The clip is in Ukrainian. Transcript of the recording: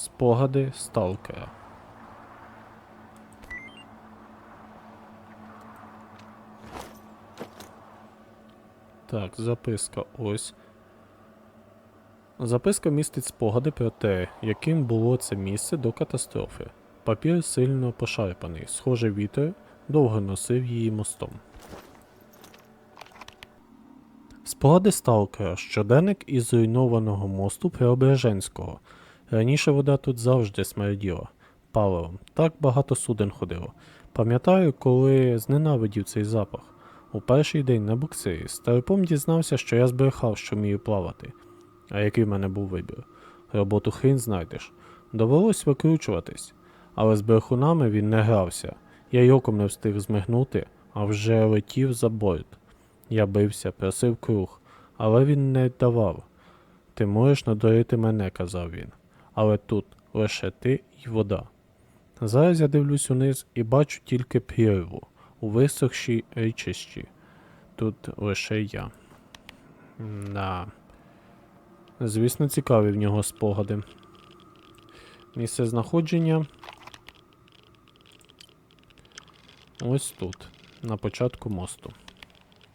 Спогади сталкера. Так, записка ось. Записка містить спогади про те, яким було це місце до катастрофи. Папір сильно пошарпаний, схоже, вітер довго носив її мостом. Спогади сталкера, щоденник із зруйнованого мосту Преображенського. Раніше вода тут завжди смерділа паливом. Так багато суден ходило. Пам'ятаю, коли зненавидів цей запах. У перший день на буксирі старпом дізнався, що я збрехав, що вмію плавати. А який в мене був вибір? Роботу хрін знайдеш. Довелось викручуватись. Але з брехунами він не грався. Я й оком не встиг змигнути, а вже летів за борт. Я бився, просив круг, але він не давав. Ти можеш надурити мене, казав він. Але тут лише ти й вода. Зараз я дивлюсь униз і бачу тільки прірву у висохшій річищі. Тут лише я. На. Звісно, цікаві в нього спогади. Місце знаходження. Ось тут, на початку мосту.